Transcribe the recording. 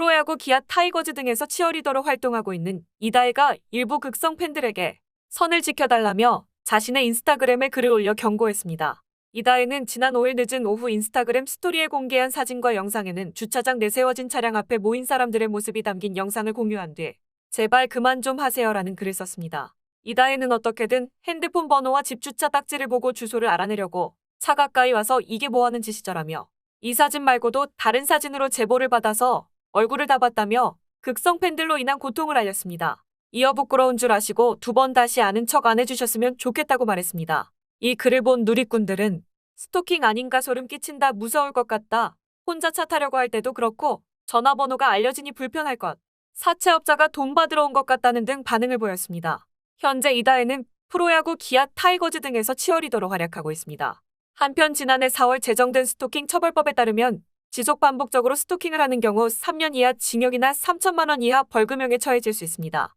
프로야구 기아 타이거즈 등에서 치어리더로 활동하고 있는 이다혜가 일부 극성 팬들에게 선을 지켜달라며 자신의 인스타그램에 글을 올려 경고했습니다. 이다혜는 지난 5일 늦은 오후 인스타그램 스토리에 공개한 사진과 영상에는 주차장 내세워진 차량 앞에 모인 사람들의 모습이 담긴 영상을 공유한 뒤 제발 그만 좀 하세요라는 글을 썼습니다. 이다혜는 어떻게든 핸드폰 번호와 집 주차 딱지를 보고 주소를 알아내려고 차 가까이 와서 이게 뭐하는 짓이죠라며 이 사진 말고도 다른 사진으로 제보를 받아서 얼굴을 다 봤다며 극성 팬들로 인한 고통을 알렸습니다. 이어 부끄러운 줄 아시고 두 번 다시 아는 척 안 해주셨으면 좋겠다고 말했습니다. 이 글을 본 누리꾼들은 스토킹 아닌가 소름 끼친다 무서울 것 같다. 혼자 차 타려고 할 때도 그렇고 전화번호가 알려지니 불편할 것. 사채업자가 돈 받으러 온 것 같다는 등 반응을 보였습니다. 현재 이다혜는 프로야구 기아 타이거즈 등에서 치어리더로 활약하고 있습니다. 한편 지난해 4월 제정된 스토킹 처벌법에 따르면 지속 반복적으로 스토킹을 하는 경우 3년 이하 징역이나 3천만 원 이하 벌금형에 처해질 수 있습니다.